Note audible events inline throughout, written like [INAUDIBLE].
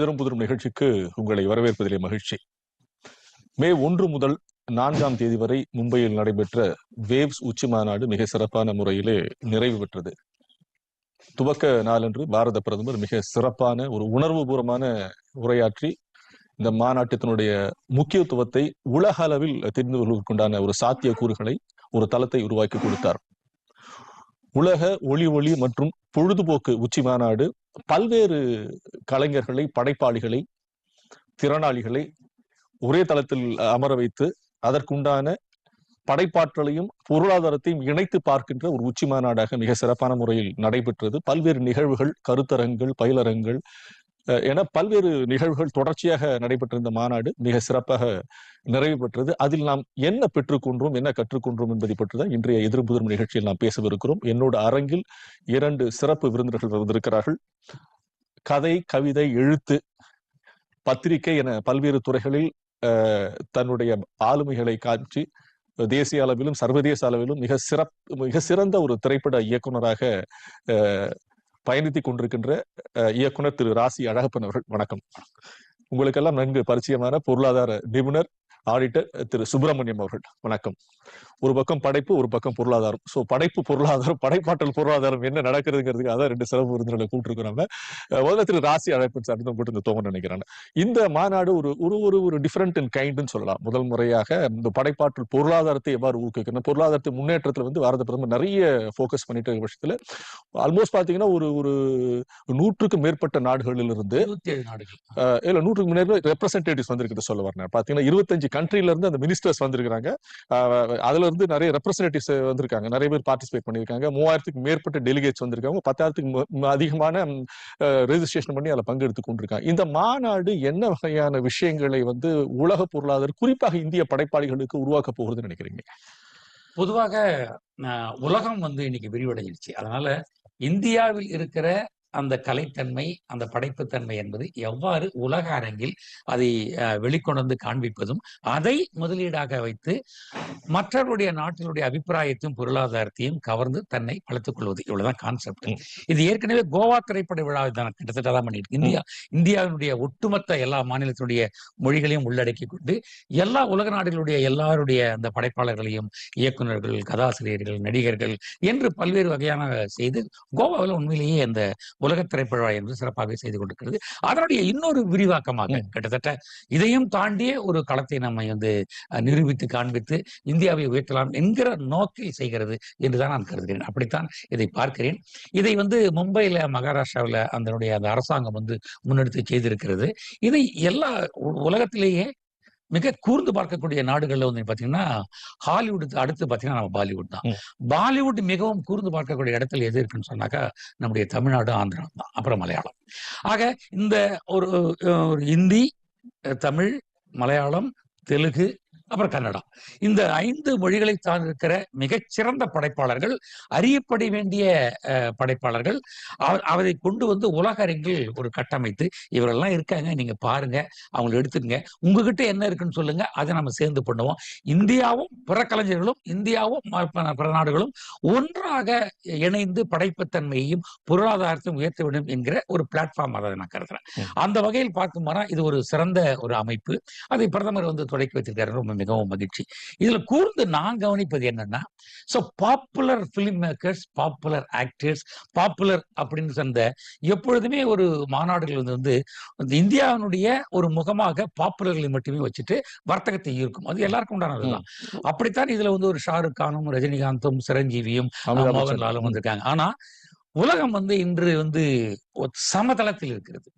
எதிரும் புதிரும் நிகழ்ச்சிக்கு உங்களை வரவேற்பதிலே மகிழ்ச்சி. மே ஒன்று முதல் நான்காம் தேதி வரை மும்பையில் நடைபெற்ற வேவ்ஸ் உச்சி மாநாடு மிக சிறப்பான முறையிலே நிறைவு பெற்றது. துவக்க நாளன்று பாரத பிரதமர் மிக சிறப்பான ஒரு உணர்வுபூர்வமான உரையாற்றி இந்த மாநாட்டத்தினுடைய முக்கியத்துவத்தை உலக அளவில் தெரிந்து கொள்வதற்குண்டான ஒரு சாத்திய கூறுகளை ஒரு தளத்தை உருவாக்கி கொடுத்தார். உலக ஒளி ஒளி மற்றும் பொழுதுபோக்கு உச்சி மாநாடு பல்வேறு கலைஞர்களை படைப்பாளிகளை திறனாளிகளை ஒரே தளத்தில் அமர வைத்து அதற்குண்டான படைப்பாற்றலையும் பொருளாதாரத்தையும் இணைத்து பார்க்கின்ற ஒரு உச்சி மாநாடாக மிக சிறப்பான முறையில் நடைபெற்றது. பல்வேறு நிகழ்வுகள் கருத்தரங்கள் பயிலரங்கள் என பல்வேறு நிகழ்வுகள் தொடர்ச்சியாக நடைபெற்றிருந்த மாநாடு மிக சிறப்பாக நிறைவு பெற்றது. அதில் நாம் என்ன பெற்றுக்கொண்டோம் என்ன கற்றுக்கொண்டோம் என்பதை பற்றி தான் இன்றைய எதிர்புதிரும் நிகழ்ச்சியில் நாம் பேசவிருக்கிறோம். என்னோட அரங்கில் இரண்டு சிறப்பு விருந்தினர்கள் வந்திருக்கிறார்கள். கதை கவிதை எழுத்து பத்திரிகை என பல்வேறு துறைகளில் தன்னுடைய ஆளுமைகளை காட்சி தேசிய அளவிலும் சர்வதேச அளவிலும் மிக சிறப் மிக சிறந்த ஒரு திரைப்பட இயக்குனராக பயணித்துக் கொண்டிருக்கின்ற அஹ், இயக்குனர் திரு ராசி அழகப்பன் அவர்கள். வணக்கம். உங்களுக்கெல்லாம் நன்கு பரிச்சயமான பொருளாதார நிபுணர் ஆடிட்டர் திரு சுப்பிரமணியம் அவர்கள். வணக்கம். ஒரு பக்கம் படைப்பு ஒரு பக்கம் பொருளாதாரம். சோ படைப்பு பொருளாதாரம் படைப்பாற்றல் பொருளாதாரம் என்ன நடக்குதுங்கிறதுக்கு அதான் ரெண்டு சிறப்பு விருந்தினர்களை அஹ் முதல்ல திரு ராசி அழைப்பு சார் போட்டு இந்த தோங்க நினைக்கிறேன். இந்த மாநாடு ஒரு ஒரு ஒரு ஒரு டிஃபரெண்ட் இன் கைண்டுன்னு சொல்லலாம். முதல் முறையாக இந்த படைப்பாற்றல் பொருளாதாரத்தை எவ்வாறு ஊக்குவிக்கணும்? பொருளாதாரத்தை முன்னேற்றத்துல வந்து பாரத பிரதமர் நிறைய ஃபோக்கஸ் பண்ணிட்டு இருக்க பட்சத்துல ஆல்மோஸ்ட் பாத்தீங்கன்னா ஒரு ஒரு நூற்றுக்கும் மேற்பட்ட நாடுகளில் இருந்து இருபத்தி ஏழு நாடுகள். அஹ் இல்ல நூற்றுக்கு முன்னேற ரெப்ரசன்டேட்டிவ்ஸ் வந்திருக்குது சொல்ல வரேன் பாத்தீங்கன்னா இருபத்தஞ்சு கண்ட்ரில இருந்து அந்த மினிஸ்டர்ஸ் வந்திருக்காங்க அதுல இருந்து நிறைய ரெப்ரஸன்டேட்டிவ்ஸ் வந்திருக்காங்க. நிறைய பேர் பார்ட்டிசிபேட் பண்ணியிருக்காங்க. மூவாயிரத்துக்கு மேற்பட்ட டெலிகேட்ஸ் வந்திருக்காங்க. பத்தாயிரத்துக்கு அதிகமான ரெஜிஸ்ட்ரேஷன் பண்ணி அதில் பங்கெடுத்து கொண்டிருக்காங்க. இந்த மாநாடு என்ன வகையான விஷயங்களை வந்து உலக பொருளாதார குறிப்பாக இந்திய படைப்பாளிகளுக்கு உருவாக்க போகுதுன்னு நினைக்கிறீங்க? பொதுவாக உலகம் வந்து இன்னைக்கு விரிவடைஞ்சிருச்சு அதனால இந்தியாவில் இருக்கிற அந்த கலைத்தன்மை அந்த படைப்புத்தன்மை என்பது எவ்வாறு உலக அரங்கில் அதை வந்து காண்பிப்பதும் அதை முதலீடாக வைத்து மற்றவருடைய நாட்டினுடைய அபிப்பிராயத்தையும் பொருளாதாரத்தையும் கவர்ந்து தன்னை வளர்த்துக் கொள்வது. இவ்வளவுதான் கான்செப்ட். இது ஏற்கனவே கோவா திரைப்பட விழா தான் கிட்டத்தட்ட தான் பண்ணிட்டு இந்தியா இந்தியாவினுடைய ஒட்டுமொத்த எல்லா மாநிலத்தினுடைய மொழிகளையும் உள்ளடக்கி கொண்டு எல்லா உலக நாடுகளுடைய எல்லாருடைய அந்த படைப்பாளர்களையும் இயக்குனர்கள் கதாசிரியர்கள் நடிகர்கள் என்று பல்வேறு வகையான செய்து கோவாவில் உண்மையிலேயே அந்த உலக திரைப்பட விழா என்று சிறப்பாக செய்து கொண்டிருக்கிறது. அதனுடைய இன்னொரு விரிவாக்கமாக. கிட்டத்தட்ட இதையும் தாண்டிய ஒரு களத்தை நம்ம வந்து நிரூபித்து காண்பித்து இந்தியாவை உயர்த்தலாம் என்கிற நோக்கில் செய்கிறது என்றுதான் நான் கருதுகிறேன். அப்படித்தான் இதை பார்க்கிறேன். இதை வந்து மும்பையில மகாராஷ்டிராவில் அதனுடைய அந்த அரசாங்கம் வந்து முன்னெடுத்து செய்திருக்கிறது. இதை எல்லா உலகத்திலேயே மிக கூர்ந்து பார்க்கக்கூடிய நாடுகள்ல வந்து பாத்தீங்கன்னா ஹாலிவுட் அடுத்து பாத்தீங்கன்னா நம்ம பாலிவுட் தான். பாலிவுட் மிகவும் கூர்ந்து பார்க்கக்கூடிய இடத்துல எது இருக்குன்னு சொன்னாக்கா நம்முடைய தமிழ்நாடு ஆந்திரா தான். அப்புறம் மலையாளம். ஆக இந்த ஒரு அஹ், தமிழ் மலையாளம் தெலுங்கு அப்புறம் கன்னடா. இந்த ஐந்து மொழிகளை சார்ந்திருக்கிற மிகச்சிறந்த படைப்பாளர்கள் அறியப்பட வேண்டிய படைப்பாளர்கள் அவ- அவரை கொண்டு வந்து உலக அரங்கில் ஒரு கட்டமைத்து இவரெல்லாம் இருக்காங்க. நீங்க பாருங்க அவங்களை எடுத்துக்கங்க. உங்ககிட்ட என்ன இருக்குன்னு சொல்லுங்க. அதை நம்ம சேர்ந்து பண்ணுவோம். இந்தியாவும் பிற கலைஞர்களும் இந்தியாவும் பிற நாடுகளும் ஒன்றாக இணைந்து படைப்புத்தன்மையையும் பொருளாதாரத்தையும் உயர்த்த வேண்டும் என்கிற ஒரு பிளாட்ஃபார்ம் அதை நான் கருதுறேன். அந்த வகையில் பார்க்கும்போனா இது ஒரு சிறந்த ஒரு அமைப்பு. அதை பிரதமர் வந்து தொடக்கி வைத்திருக்காரு. ரொம்ப மிகவும் மகிழ்ச்சி. இதுல கூர்ந்து நான் கவனிப்பது என்னன்னா so popular film makers popular actors popular அப்படின்னு சொன்ன எப்பொழுதுமே ஒரு மாநாடுகள் வந்து வந்து இந்த இந்தியாவினுடைய ஒரு முகமாக பாப்புலர்களை மட்டுமே வச்சுட்டு வர்த்தகத்தை ஈர்க்கும். அது எல்லாருக்கும் உண்டானதுதான் அப்படித்தான் இதுல வந்து ஒரு ஷாருக் கானும் ரஜினிகாந்தும் சிரஞ்சீவியும். மோகன்லாலும் வந்திருக்காங்க. ஆனா உலகம் வந்து இன்று வந்து சமதளத்தில் இருக்கிறது.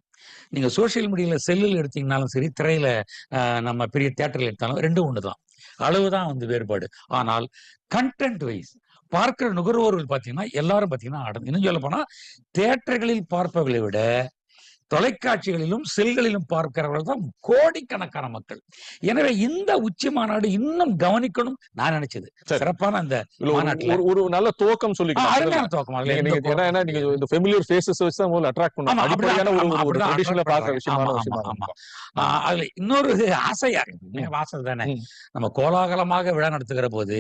நீங்க சோசியல் மீடியால செல்லில் எடுத்தீங்கனாலும் சரி திரையில ஆஹ், நம்ம பெரிய தியேட்டர்ல எடுத்தாலும் ரெண்டும் ஒண்ணுதான். அளவுதான் வந்து வேறுபாடு. ஆனால் கண்டென்ட் வைஸ் பார்க்கிற நுகர்வோர்கள் பாத்தீங்கன்னா எல்லாரும் பாத்தீங்கன்னா அடங்கு இன்னும் சொல்ல போனா தியேட்டர்களில் பார்ப்பவர்களை விட தொலைக்காட்சிகளிலும் செல்களிலும் பார்க்கிறவர்கள் தான் கோடிக்கணக்கான மக்கள். எனவே இந்த உச்சி மாநாடு இன்னும் கவனிக்கணும் நான் நினைச்சது. சிறப்பான அந்த மாநாட்டுல. ஒரு நல்ல துவக்கம் சொல்லிக்கலாம் அருமையான துவக்கம். ஏன்னா நீங்க இந்த ஃபெமிலியர் ஃபேஸஸ் வச்சு தான் அட்ராக்ட் அப்படிதான், அடிப்படையான ஒரு ட்ரெடிஷனலா பார்க்குற. விஷயமான விஷயமா அதுல இன்னொரு ஆசையா வாசல் தானே. நம்ம கோலாகலமாக விழா நடத்துகிற போது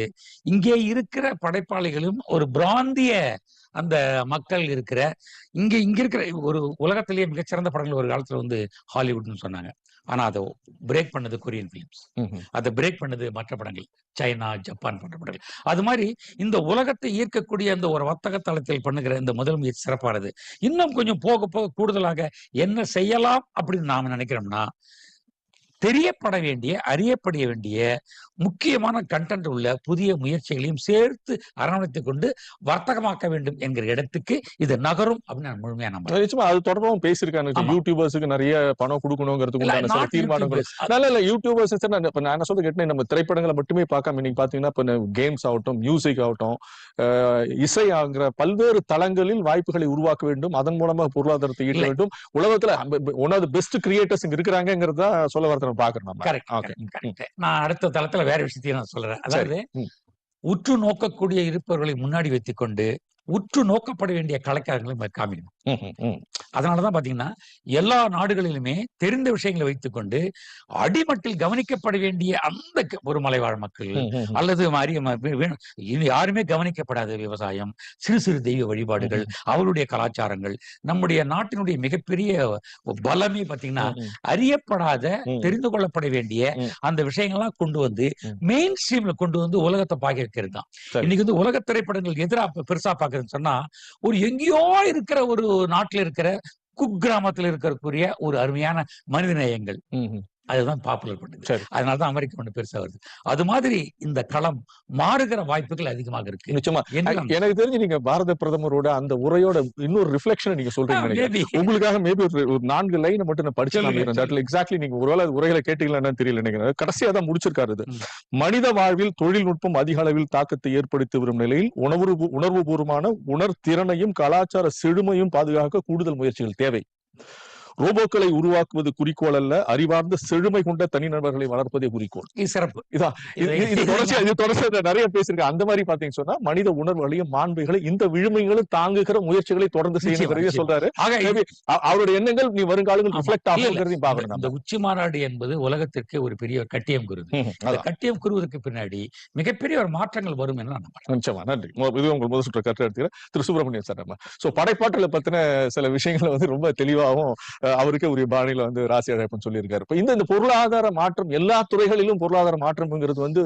இங்கே இருக்கிற படைப்பாளிகளும் ஒரு பிராந்திய அந்த மக்கள் இருக்கிற இங்க இங்க இருக்கிற ஒரு உலகத்திலேயே மிகச்சிறந்த படங்கள் ஒரு காலத்துல வந்து ஹாலிவுட்னு சொன்னாங்க. ஆனா அதை பிரேக் பண்ணது கொரியன் பிலிம்ஸ். அதை பிரேக் பண்ணது மற்ற படங்கள். சைனா ஜப்பான் போன்ற படங்கள். அது மாதிரி இந்த உலகத்தை ஈர்க்கக்கூடிய அந்த ஒரு வர்த்தக தளத்தில் பண்ணுகிற இந்த முதல் முயற்சி சிறப்பானது. இன்னும் கொஞ்சம் போக போக கூடுதலாக என்ன செய்யலாம் அப்படின்னு நாம நினைக்கிறோம்னா தெரியப்பட வேண்டிய அறியப்பட வேண்டிய முக்கியமான கண்டென்ட் உள்ள புதிய முயற்சிகளையும் சேர்த்து அரவணைத்துக் கொண்டு வர்த்தகமாக்க வேண்டும் என்கிற இடத்துக்கு இது நகரும் அப்படின்னு நான் முழுமையா நம்புறேன் நிச்சயமா அது தொடர்பாகவும் பேசியிருக்காங்க. யூடியூபர்ஸுக்கு நிறைய பணம் கொடுக்கணுங்கிறதுக்கு சில தீர்மானங்கள். அது- இல்ல யூடியூபர்ஸ் இப்ப நான் சொல்ல கேட்டேன் நம்ம திரைப்படங்களை மட்டுமே பார்க்காம இன்னைக்கு பாத்தீங்கன்னா இப்ப கேம்ஸ் ஆகட்டும் மியூசிக் ஆகட்டும் இசை ஆகிற பல்வேறு தளங்களில் வாய்ப்புகளை உருவாக்க வேண்டும் அதன் மூலமா பொருளாதாரத்தை ஈட்ட. வேண்டும் உலகத்துல ஒன் ஆஃப் பெஸ்ட் கிரியேட்டர்ஸ் இருக்கிறாங்கிறதா சொல்ல வரத நம்ம பாக்குறோம் கரெக்ட் நான் அடுத்த தளத்துல வேற விஷயத்தையும் நான் சொல்றேன். அதாவது. உற்று நோக்கக்கூடிய இருப்பவர்களை முன்னாடி வைத்துக்கொண்டு உற்று நோக்கப்பட வேண்டிய கலைக்காரங்களை காமிக்கணும். அதனாலதான் பாத்தீங்கன்னா எல்லா நாடுகளிலுமே தெரிந்த விஷயங்களை வைத்துக்கொண்டு அடிமட்டில் கவனிக்கப்பட வேண்டிய அந்த ஒரு மலைவாழ் மக்கள். அல்லது யாருமே கவனிக்கப்படாத விவசாயம் சிறு சிறு தெய்வ வழிபாடுகள் அவருடைய கலாச்சாரங்கள் நம்முடைய நாட்டினுடைய மிகப்பெரிய பலமே பாத்தீங்கன்னா. அறியப்படாத. தெரிந்து கொள்ளப்பட வேண்டிய. அந்த விஷயங்கள்லாம் கொண்டு வந்து. மெயின் ஸ்ட்ரீம்ல கொண்டு வந்து உலகத்தை வைக்கிறது தான். இன்னைக்கு வந்து உலக திரைப்படங்கள் எதிரா பெ- பெருசா பாக்குறதுன்னு சொன்னா ஒரு எங்கேயோ இருக்கிற ஒரு நாட்டில் இருக்கிற குக்கிராமத்துல இருக்கக்கூடிய ஒரு அருமையான மனிதநேயங்கள். அதுதான் பாப்புலர் பண்ணுது சரி. அதனாலதான் அமெரிக்கா ஒண்ணு பெருசா வருது. அது மாதிரி இந்த களம் மாறுகிற வாய்ப்புகள் அதிகமாக இருக்கு. நிச்சயமா. எனக்கு தெரிஞ்சு நீங்க பாரத பிரதமரோட அந்த உரையோட இன்னொரு ரிஃப்ளெக்ஷன் நீங்க சொல்றீங்க. உங்களுக்காக மேபி ஒரு நான்கு லைனை மட்டும் நான் படிச்சு எக்ஸாக்ட்லி நீங்க ஒருவேளை உரைகளை கேட்டீங்களா என்னன்னு தெரியல நினைக்கிறேன். கடைசியா தான் முடிச்சிருக்காரு இது. மனித வாழ்வில் தொழில்நுட்பம் அதிக அளவில் தாக்கத்தை ஏற்படுத்தி வரும் நிலையில் உணர்வு உணர்வு பூர்வமான உணர்திறனையும் கலாச்சார செழுமையும் பாதுகாக்க கூடுதல் முயற்சிகள் தேவை. ரோபோக்களை உருவாக்குவது குறிக்கோள் அல்ல அறிவார்ந்த செழுமை கொண்ட தனிநபர்களை வளர்ப்பதே குறிக்கோள். சிறப்பு. இது இது- இது தொடர்ச்சியா நிறைய பேசிருக்கேன் அந்த மாதிரி பாத்தீங்கன்னு சொன்னா மனித உணர்வுகளையும் மாண்புகளை இந்த விழுமைகளும் தாங்குகிற முயற்சிகளை தொடர்ந்து நிச்சயமா. சொல்றாரு. அவருடைய எண்ணங்கள் நீ வருங்காலங்கள். ரிஃப்ளெக்ட். ஆகுங்கிறதையும் பாக்கணும் இந்த நம்ம. உச்சி மாநாடு என்பது உலகத்திற்கு ஒரு பெரிய ஒரு கட்டியம் குருது. கட்டியம் குருவதற்கு பின்னாடி மிகப்பெரிய ஒரு மாற்றங்கள் வரும் என்று நான் நிச்சயமா நன்றி. இது உங்கள் முதல் சுற்று கற்று எடுத்துக்கிறேன். திரு. சுப்பிரமணியன் சார் நம்ம. சோ படைப்பாற்றலை பத்தின சில விஷயங்களை வந்து ரொம்ப தெளிவாகவும் அவருக்கே உரிய பாணியில வந்து ராசி அழைப்புன்னு சொல்லியிருக்காரு. இப்ப இந்த இந்த பொருளாதார மாற்றம் எல்லா துறைகளிலும் பொருளாதார மாற்றம்ங்கிறது வந்து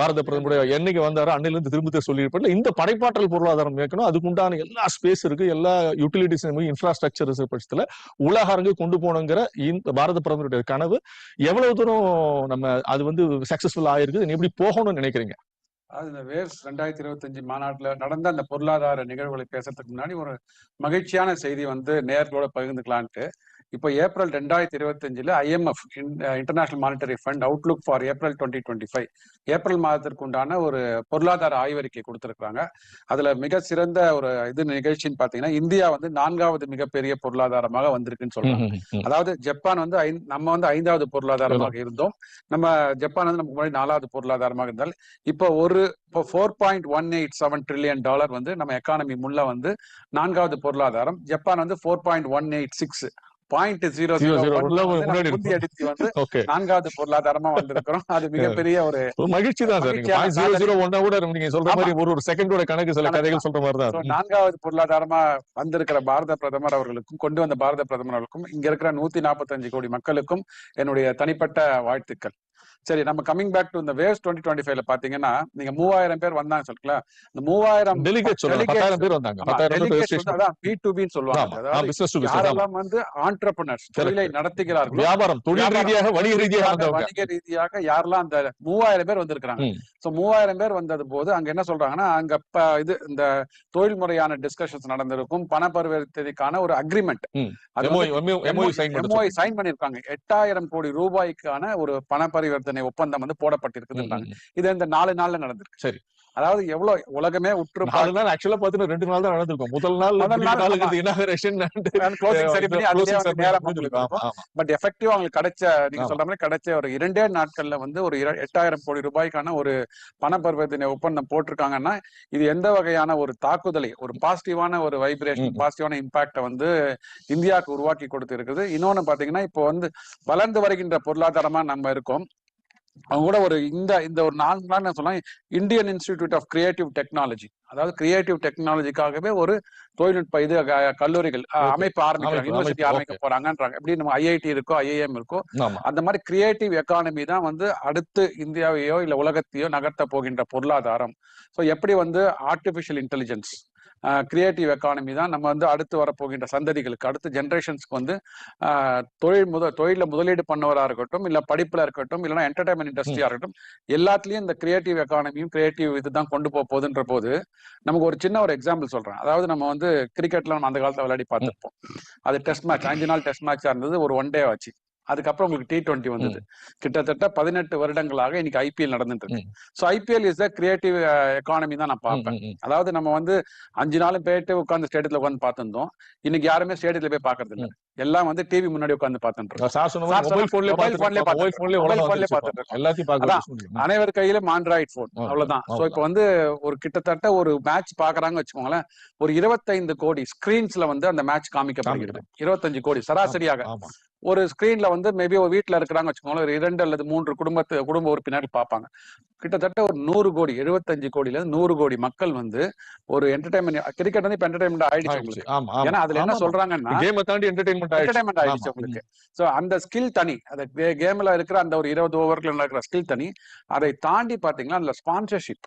பாரத பிரதமருடைய என்னைக்கு வந்தாரோ அன்னையில இருந்து திரும்ப திரும்ப சொல்லியிருப்பாரு இந்த படைப்பாற்றல் பொருளாதாரம் இயக்கணும் அதுக்குண்டான எல்லா ஸ்பேஸ் இருக்கு எல்லா யூட்டிலிட்டிஸ் இன்ஃப்ராஸ்ட்ரக்சர் பட்சத்துல உலக அரங்கு கொண்டு போகணுங்கிற இந்த பாரத பிரதமருடைய கனவு. எவ்வளவு தூரம் நம்ம அது வந்து சக்சஸ்ஃபுல் ஆயிருக்கு எப்படி போகணும்னு நினைக்கிறீங்க? அது இந்த வேர்ஸ் ரெண்டாயிரத்தி இருபத்தஞ்சு மாநாட்டுல நடந்த அந்த பொருளாதார நிகழ்வுகளை பேசுறதுக்கு முன்னாடி ஒரு மகிழ்ச்சியான செய்தி வந்து நேர்களோட பகிர்ந்துக்கலான்ட்டு. இப்போ ஏப்ரல் ரெண்டாயிரத்தி இருபத்தஞ்சுல IMF international monetary fund outlook for April twenty twenty five April மாதத்திற்கு உண்டான ஒரு பொருளாதார ஆய்வறிக்கை கொடுத்திருக்காங்க அதுல மிக சிறந்த ஒரு இது நிகழ்ச்சின்னு பாத்தீங்கன்னா இந்தியா வந்து நான்காவது மிகப்பெரிய பொருளாதாரமாக வந்திருக்குன்னு சொல்றாங்க. அதாவது ஜப்பான் வந்து நம்ம வந்து ஐந்தாவது பொருளாதாரமாக இருந்தோம். நம்ம ஜப்பான் வந்து நமக்கு முன்னாடி நாலாவது பொருளாதாரமாக இருந்தால் இப்போ ஒரு இப்போ four point one eight seven trillion dollar வந்து நம்ம எக்கானமி முள்ள வந்து நான்காவது பொருளாதாரம் ஜப்பான் வந்து four point one eight six point zero. அடித்து வந்து நான்காவது பொருளாதாரமா வந்திருக்கிறோம் அது [LAUGHS] மிகப்பெரிய ஒரு மகிழ்ச்சி தான் சார் ஜீரோ ஒன்னா கூட நீங்க சொல்ற. மாதிரி ஒரு ஒரு செகண்டோட கணக்கு சில கதைகள் சொல்ற மாதிரி தான். நான்காவது பொருளாதாரமா வந்திருக்கிற பாரத பிரதமர் அவர்களுக்கும் கொண்டு வந்த பாரத பிரதமர் அவர்களுக்கும் இங்க இருக்கிற நூத்தி நாற்பத்தஞ்சு கோடி மக்களுக்கும் என்னுடைய தனிப்பட்ட வாழ்த்துக்கள் சரி நம்ம கமிங் பேக் டு இந்த வேவ்ஸ் டுவெண்ட்டி டுவெண்ட்டி ஃபைவ்ல பாத்தீங்கன்னா நீங்க மூவாயிரம் பேர் வந்தாங்க சொல்லிக்கலாம் இந்த மூவாயிரம் டெலிகேட் பத்தாயிரம் பேர் வந்தாங்க. பி டு பின்னு சொல்லுவாங்க. யாரெல்லாம் வந்து ஆண்டர்பிரினர்ஸ் தொழிலை நடத்துகிறார்களோ வியாபாரம் தொழில் ரீதியாக வணிக ரீதியாக வணிக ரீதியாக யாரெல்லாம் அந்த மூவாயிரம் பேர் வந்திருக்கிறாங்க. சோ மூவாயிரம் பேர் வந்தது போது அங்க என்ன சொல்றாங்கன்னா அங்க இது இந்த தொழில் முறையான டிஸ்கஷன்ஸ் நடந்திருக்கும். பண பரிவர்த்தனைக்கான ஒரு அக்ரிமெண்ட் எம்ஓஐ சைன் பண்ணிருக்காங்க. எட்டாயிரம் கோடி ரூபாய்க்கான ஒரு பண பரிவர்த்தனை ஒப்பந்தம் வந்து போடப்பட்டிருக்குதுன்றாங்க ம். இது இந்த நாலு நாள்ல நடந்திருக்கு சரி. அதாவது எவ்வளவு உலகமே உற்று நாலு நாள் ஆக்சுவலா பாத்தீங்கன்னா ரெண்டு நாள் தான் நடந்திருக்கும் முதல் நாள் முதல் நாள் இனாகரேஷன் அதுலயே நேரம் உங்களுக்கு இருக்கும். பட் எஃபெக்டிவா அவங்களுக்கு கிடைச்ச நீங்க. சொல்ற மாதிரி கிடைச்ச ஒரு இரண்டே நாட்கள்ல வந்து ஒரு எட்டாயிரம் கோடி ரூபாய்க்கான ஒரு பண பரிவர்த்தனை ஒப்பந்தம் போட்டிருக்காங்கன்னா இது எந்த வகையான ஒரு தாக்குதலை ஒரு பாசிட்டிவான ஒரு வைப்ரேஷன். பாசிட்டிவான இம்பாக்ட வந்து இந்தியாவுக்கு உருவாக்கி கொடுத்து இருக்குது இன்னொன்னு பாத்தீங்கன்னா இப்போ வந்து வளர்ந்து வருகின்ற பொருளாதாரமா நம்ம இருக்கோம் அவங்க கூட ஒரு இந்த இந்த ஒரு நாலு நாள் நான் சொன்னா Indian institute of creative technology அதாவது கிரியேட்டிவ் டெக்னாலஜிக்காகவே ஒரு தொழில்நுட்ப இது கல்லூரிகள். அமைப்பு ஆரம்பிக்கிறாங்க யூனிவர்சிட்டி ஆரம்பிக்க போறாங்கன்றாங்க. எப்படி நம்ம ஐஐடி இருக்கோ ஐஐஎம் இருக்கோ அந்த மாதிரி கிரியேட்டிவ் எக்கானமி தான் வந்து அடுத்து இந்தியாவையோ இல்ல உலகத்தையோ நகர்த்த போகின்ற பொருளாதாரம். ஸோ எப்படி வந்து ஆர்டிஃபிஷியல் இன்டெலிஜென்ஸ் கிரியேட்டிவ் எக்கானமி தான் நம்ம வந்து அடுத்து வரப்போகின்ற சந்ததிகளுக்கு அடுத்த ஜென்ரேஷன்ஸ்க்கு வந்து தொழில் முத தொழில முதலீடு பண்ணவரா இருக்கட்டும் இல்ல படிப்புல இருக்கட்டும் இல்லைன்னா என்டர்டைன்மெண்ட் இண்டஸ்ட்ரியா இருக்கட்டும் எல்லாத்துலயும் இந்த கிரியேட்டிவ் எக்கானமியும் கிரியேட்டிவ் இதுதான் கொண்டு போக போகுதுன்ற போது நமக்கு ஒரு சின்ன ஒரு எக்ஸாம்பிள் சொல்றேன். அதாவது நம்ம வந்து கிரிக்கெட்ல நம்ம அந்த காலத்துல விளையாடி பார்த்திருப்போம். அது டெஸ்ட் மேட்ச் அஞ்சு நாள் டெஸ்ட் மேட்சா இருந்தது ஒரு ஒன் டே ஆச்சு. அதுக்கப்புறம் உங்களுக்கு டி டுவெண்ட்டி வந்தது. கிட்டத்தட்ட பதினெட்டு வருடங்களாக இன்னைக்கு ஐபிஎல் நடந்துட்டு இருக்கு so IPL is the creative economy தான் நான் பார்ப்பேன். அதாவது நம்ம வந்து அஞ்சு நாளும் போயிட்டு உட்காந்து ஸ்டேடியத்துல உட்காந்து பார்த்திருந்தோம். இன்னைக்கு யாருமே ஸ்டேடியத்துல போய் பாக்குறது இல்ல எல்லாம் வந்து டிவி முன்னாடி உட்காந்து பார்த்துட்டு அனைவர் கையிலும் ஆண்ட்ராய்ட் போன் அவ்வளவுதான். சோ. இப்போ வந்து ஒரு கிட்டத்தட்ட ஒரு மேட்ச் பாக்குறாங்க வச்சுக்கோங்களேன். ஒரு இருபத்தைந்து கோடி ஸ்கிரீன்ஸ்ல வந்து அந்த மேட்ச் காமிக்கப்படுகிறது. இருபத்தஞ்சு கோடி சராசரியாக. ஒரு ஸ்கிரீன்ல வந்து மேபி ஒரு வீட்ல இருக்கிறாங்க வச்சுக்கோங்களேன் ஒரு இரண்டு அல்லது மூன்று குடும்பத்து குடும்ப உறுப்பினர்கள் பார்ப்பாங்க கிட்டத்தட்ட ஒரு நூறு கோடி எழுபத்தஞ்சு கோடியில இருந்து நூறு கோடி மக்கள் வந்து ஒரு என்டர்டைன்மெண்ட் கிரிக்கெட் வந்து இப்ப என்டர்டைன்மெண்ட் ஆயிடுச்சு. உங்களுக்கு ஏன்னா அதுல என்ன. சொல்றாங்கன்னா என்டர்டைன்மெண்ட் ஆயிடுச்சு. உங்களுக்கு சோ அந்த ஸ்கில் தனி அந்த கேம்ல இருக்கிற அந்த ஒரு இருபது ஓவர்ல நடக்கிற ஸ்கில் தனி அதை தாண்டி பாத்தீங்கன்னா அதுல ஸ்பான்சர்ஷிப்.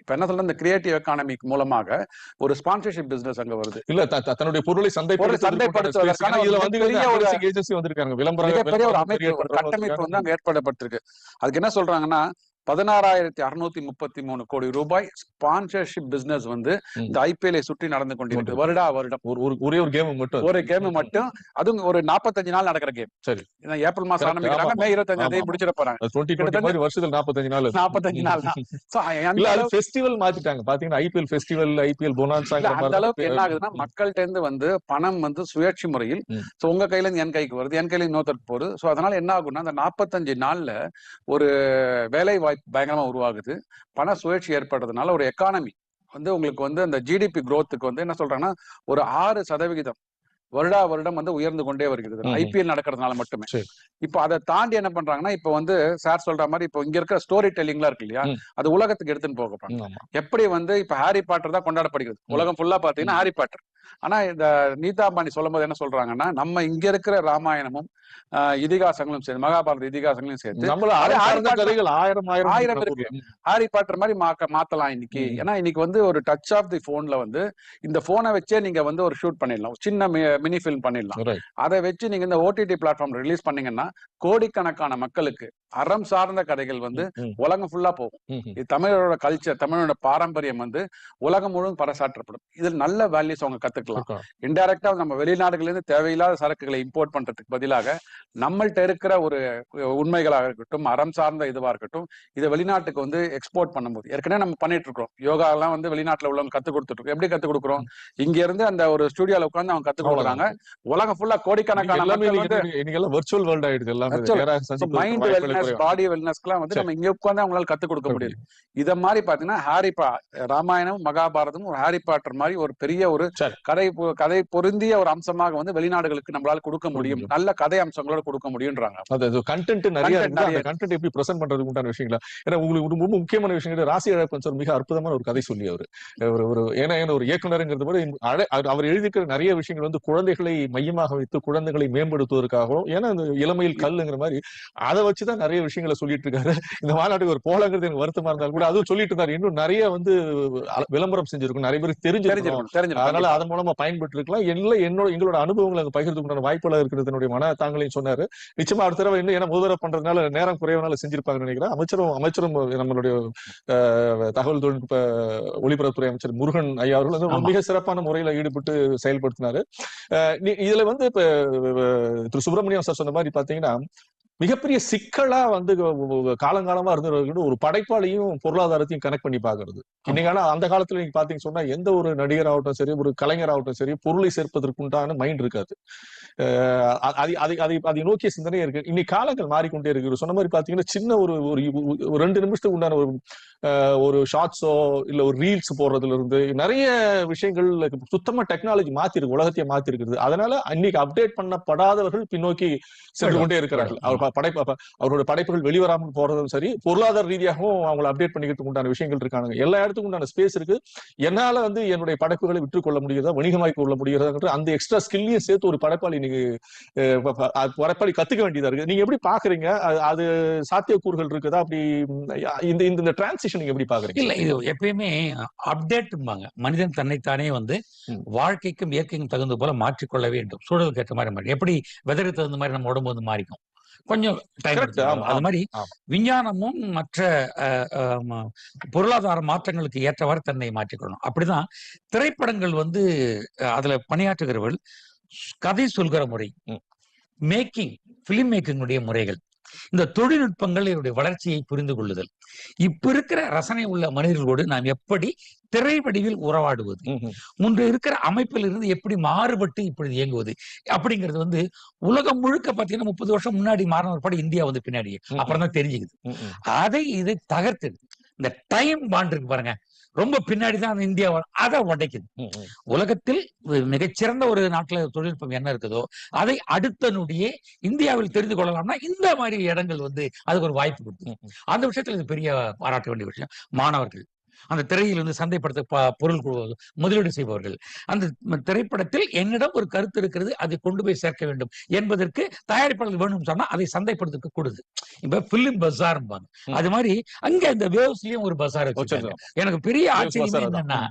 இப்ப என்ன சொல்ற இந்த கிரியேட்டிவ் எக்கானமிக் மூலமாக ஒரு ஸ்பான்சர்ஷிப் பிசினஸ் அங்க வருது இல்ல தன்னுடைய பொருளை சந்தைப்படுத்துவதற்கான இதுல வந்து ஒரு ஏஜென்சி வந்திருக்காங்க விளம்பரம் ஒரு அமைப்பு ஒரு கட்டமைப்பு வந்து. அங்க ஏற்படப்பட்டிருக்கு அதுக்கு என்ன சொல்றாங்கன்னா பதினாறாயிரத்தி அறுநூத்தி முப்பத்தி மூணு கோடி ரூபாய் ஸ்பான்சர்ஷிப் பிசினஸ் வந்து. இந்த ஐபிஎல்லை சுற்றி நடந்து கொண்டிருக்கு வருடா வருடம் ஒரு ஒரு கேம் மட்டும் ஒரு கேம் மட்டும் அதுவும் ஒரு நாற்பத்தஞ்சு நாள் நடக்கிற கேம் சரி. ஏப்ரல் மாசம். ஆரம்பிக்கிறாங்க. மே இருபத்தஞ்சு ஆமா. முடிச்சிட போறாங்க வருஷத்துல நாற்பத்தஞ்சு நாள் நாற்பத்தஞ்சு நாள் தான் ஃபெஸ்டிவல் [LAUGHS] மாத்திட்டாங்க பாத்தீங்கன்னா ஐபிஎல் ஃபெஸ்டிவல் ஐபிஎல் பொனான்சாங்கிற அந்த அளவுக்கு என்ன ஆகுதுன்னா மக்கள்கிட்ட இருந்து வந்து பணம் வந்து சுழற்சி முறையில். சோ உங்க கையில இருந்து என் கைக்கு வருது என் கையில இருந்து இன்னொருத்தருக்கு போகுது சோ அதனால என்ன ஆகும்னா அந்த நாற்பத்தஞ்சு நாள்ல ஒரு வேலை வாய்ப்பு பயங்கரமா உருவாகுது பண சுழற்சி ஏற்படுறதுனால ஒரு எக்கானமி வந்து உங்களுக்கு வந்து அந்த ஜிடிபி growth-க்கு வந்து என்ன சொல்றாங்கன்னா ஒரு ஆறு சதவிகிதம் வருடா வருடம் வந்து உயர்ந்து கொண்டே வருகிறது. ஐபிஎல் நடக்கிறதுனால மட்டுமே. இப்போ அதை தாண்டி என்ன பண்றாங்கன்னா இப்போ வந்து சார் சொல்ற மாதிரி இப்போ இங்க இருக்கிற ஸ்டோரி டெல்லிங்லாம் இருக்கு இல்லையா. அது உலகத்துக்கு எடுத்துன்னு போக. எப்படி வந்து இப்ப ஹாரி பாட்டர் தான் கொண்டாடப்படுகிறது. உலகம் ஃபுல்லா பாத்தீங்கன்னா ஹாரி பாட்டர் ஆனா இந்த நீதா அம்பானி சொல்லும் போது என்ன சொல்றாங்கன்னா நம்ம இங்க இருக்கிற ராமாயணமும் இதிகாசங்களும் சேர்த்து மகாபாரத இதிகாசங்களையும் சேர்த்து ஆயிரம் ஆயிரம் ஆயிரம் இருக்கு. ஹாரி பாட்டர் மாதிரி மாத்தலாம் இன்னைக்கு. ஏன்னா இன்னைக்கு வந்து ஒரு டச் ஆஃப் தி போன்ல வந்து இந்த போனை வச்சே நீங்க வந்து ஒரு ஷூட் பண்ணிடலாம் சின்ன மினி ஃபில்ம் பண்ணிடலாம். அதை வச்சு நீங்க இந்த ஓடிடி பிளாட்ஃபார்ம் ரிலீஸ் பண்ணீங்கன்னா கோடிக்கணக்கான மக்களுக்கு அறம் சார்ந்த கதைகள் வந்து உலகம் ஃபுல்லா போகும். தமிழரோட கல்ச்சர் தமிழோட பாரம்பரியம் வந்து உலகம் முழுவதும் பறைசாற்றப்படும் இதில் நல்ல வேல்யூஸ் அவங்க கத்துக்கலாம். இன்டைரக்டா நம்ம வெளிநாடுகள்ல இருந்து தேவையில்லாத சரக்குகளை இம்போர்ட் பண்றதுக்கு பதிலாக நம்மள்ட்ட இருக்கிற ஒரு உண்மைகளாக இருக்கட்டும் அறம் சார்ந்த இதுவா இருக்கட்டும் இதை வெளிநாட்டுக்கு வந்து எக்ஸ்போர்ட் பண்ணும்போது ஏற்கனவே நம்ம பண்ணிட்டு இருக்கோம் யோகா எல்லாம் வந்து வெளிநாட்டுல உள்ளவங்க கத்து கொடுத்துட்டு இருக்கோம். எப்படி கத்து கொடுக்குறோம்? இங்க இருந்து அந்த ஒரு ஸ்டுடியோல உட்கார்ந்து அவங்க கத்து கொடுக்குறாங்க. உலகம் ஃபுல்லா கோடிக்கணக்கான மைண்ட் வெல்னஸ். பாடி வெல்னஸ்க்குலாம் வந்து. நம்ம இங்க உட்கார்ந்து அவங்களால கத்து கொடுக்க முடியுது முடியுது. இத மாதிரி பாத்தீங்கன்னா ஹாரி பா ராமாயணம் மகாபாரதம் ஒரு ஹாரி பாட்டர் மாதிரி ஒரு பெரிய ஒரு. கதை கதை பொருந்திய ஒரு அம்சமாக வந்து வெளிநாடுகளுக்கு நம்மளால கொடுக்க முடியும் முடியும். நல்ல கதை அம்சங்களோட கொடுக்க முடியும்ன்றாங்க அது content நிறைய. அந்த content எப்படி present பண்றதுக்கு உண்டான விஷயங்களா? ஏன்னா உங்களுக்கு ரொம்ப முக்கியமான விஷயம் ராசி அழகப்பன் சார் மிக அற்புதமான ஒரு கதை சொல்லி அவரு. ஒரு ஏன்னா ஏன்னா ஒரு இயக்குனருங்கிறத அழ- அவர் எழுதியிருக்கிற நிறைய விஷயங்கள் வந்து குழந்தைகளை மையமாக வைத்து குழந்தைகளை மேம்படுத்துவதற்காகவும் ஏன்னா இளமையில் கல்லுங்கிற மாதிரி அதை வச்சுதான் நிறைய விஷயங்களை சொல்லிட்டு இருக்காரு. இந்த மாநாட்டுக்கு ஒரு போலங்கிறது எனக்கு வருத்தமா இருந்தாலும் கூட அதுவும் சொல்லிட்டு இருந்தாரு. இன்னும் நிறைய வந்து விளம்பரம் செஞ்சிருக்கும். நிறைய பேருக்கு தெரிஞ்சிருக்கணும் அதனால அதன் மூலமா பயன்பட்டு இருக்கலாம் இல்ல என்னோட எங்களோட அனுபவங்களை அங்க பகிர்ந்துக்குண்டான வாய்ப்புகள் இருக்கிறது என்னுடைய மன தாங்களையும் சொன்னாரு. நிச்சயமா அடுத்த தடவை இன்னும் ஏன்னா முதல்வரை பண்றதுனால நேரம் குறைவனால செஞ்சிருப்பாங்கன்னு நினைக்கிறேன். அமைச்சரும் அமைச்சரும் நம்மளுடைய தகவல் தொழில்நுட்ப ஒளிபரப்புத்துறை அமைச்சர் முருகன் ஐயா அவர்கள். மிக சிறப்பான முறையில ஈடுபட்டு செயல்படுத்தினாரு. இதுல வந்து இப்ப திரு சுப்பிரமணியம் சார் சொன்ன மாதிரி பாத்தீங்கன்னா மிகப்பெரிய சிக்கலா வந்து காலங்காலமா இருந்தவர்கள் ஒரு படைப்பாளையும் பொருளாதாரத்தையும் கனெக்ட் பண்ணி பாக்குறது இன்னைக்கு ஆனா அந்த காலத்துல நீங்க பாத்தீங்க சொன்னா எந்த ஒரு நடிகர் ஆகட்டும் சரி ஒரு கலைஞர் ஆகட்டும் சரி பொருளை சேர்ப்பதற்கு உண்டான மைண்ட் இருக்காது. அது அதை அதை அதை நோக்கிய சிந்தனை இருக்கு. இன்னைக்கு காலங்கள் மாறிக்கொண்டே இருக்கு. சொன்ன மாதிரி பாத்தீங்கன்னா சின்ன ஒரு ஒரு ரெண்டு நிமிஷத்துக்கு உண்டான ஒரு ஒரு ஷார்ட்ஸோ இல்ல ஒரு ரீல்ஸ் போடுறதுல இருந்து நிறைய விஷயங்கள் சுத்தமா டெக்னாலஜி மாத்தி இருக்கு உலகத்தையே மாத்தி இருக்குது அதனால இன்னைக்கு அப்டேட் பண்ணப்படாதவர்கள் பின்னோக்கி சென்று கொண்டே இருக்கிறார்கள். அவர் படைப்பு அவரோட படைப்புகள் வெளிவராமல் போறதும் சரி பொருளாதார ரீதியாகவும் அவங்களை அப்டேட் பண்ணிக்கிறதுக்கு உண்டான விஷயங்கள் இருக்கானுங்க. எல்லா இடத்துக்கும் உண்டான ஸ்பேஸ் இருக்கு. என்னால வந்து என்னுடைய படைப்புகளை விற்றுக்கொள்ள முடியுதா வணிகமாக்கி கொள்ள முடிகிறதா அந்த எக்ஸ்ட்ரா ஸ்கில்லையும் சேர்த்து ஒரு படைப்பாளி இன்னைக்கு படைப்பாளி கத்துக்க வேண்டியதா இருக்கு. நீங்க எப்படி பாக்குறீங்க? அது- சாத்தியக்கூறுகள் இருக்குதா? அப்படி இந்த இந்த டிரான்சிஷன் எப்படி பாக்குறீங்க? இல்ல இது எப்பயுமே அப்டேட்பாங்க மனிதன் தன்னைத்தானே வந்து. வாழ்க்கைக்கும் இயற்கைக்கும் தகுந்த போல மாற்றிக்கொள்ள வேண்டும். சூழலுக்கு ஏற்ற மாதிரி மாறி எப்படி வெதருக்கு தகுந்த மாதிரி நம்ம உடம்பு வந்து மாறிக்கும். கொஞ்சம் டைம் அது மாதிரி. விஞ்ஞானமும் மற்ற பொருளாதார மாற்றங்களுக்கு ஏற்றவாறு தன்னை மாற்றிக்கொள்ளணும் அப்படிதான் திரைப்படங்கள் வந்து அதுல பணியாற்றுகிறவர்கள் கதை சொல்கிற முறை. மேக்கிங் பிலிம் மேக்கிங்குடைய முறைகள் இந்த தொழில்நுட்பங்கள் இதனுடைய வளர்ச்சியை புரிந்து கொள்ளுதல். இப்ப இருக்கிற ரசனை உள்ள மனிதர்களோடு நாம் எப்படி திரை வடிவில் உறவாடுவது? ம், ம். முன்பு இருக்கிற அமைப்பில் இருந்து எப்படி மாறுபட்டு இப்படி இயங்குவது? அப்படிங்கிறது வந்து உலகம் முழுக்க பாத்தீங்கன்னா முப்பது வருஷம் முன்னாடி மாறின படம் இந்தியா வந்து பின்னாடி. அப்புறம் தான் தெரிஞ்சுக்குது. அதை இதை தகர்த்து இந்த டைம் பாண்ட் இருக்கு பாருங்க. ரொம்ப பின்னாடி தான் அந்த இந்தியா. அதை உடைக்குது. உலகத்தில் மிகச்சிறந்த ஒரு நாட்டுல தொழில்நுட்பம் என்ன இருக்குதோ அதை அடுத்த நொடியே இந்தியாவில் தெரிந்து கொள்ளலாம்னா இந்த மாதிரி இடங்கள் வந்து அதுக்கு ஒரு வாய்ப்பு கொடுக்கும். அந்த விஷயத்துல இது பெரிய பாராட்ட வேண்டிய விஷயம் மாணவர்கள் அந்த திரையில் வந்து சந்தைப்படுத்த பொருள் முதலீடு செய்பவர்கள். அந்த திரைப்படத்தில் என்னிடம் ஒரு கருத்து இருக்கிறது அதை கொண்டு போய் சேர்க்க வேண்டும் என்பதற்கு தயாரிப்பாளர்கள் வேணும்னு சொன்னா அதை சந்தைப்படுத்த கூடுது. இப்ப பிலிம் பஜார் ம். அது மாதிரி அங்க இந்த வேவ்ஸ்லயும் ஒரு வச்சிருக்கோம். எனக்கு பெரிய ஆச்சரியம். என்னன்னா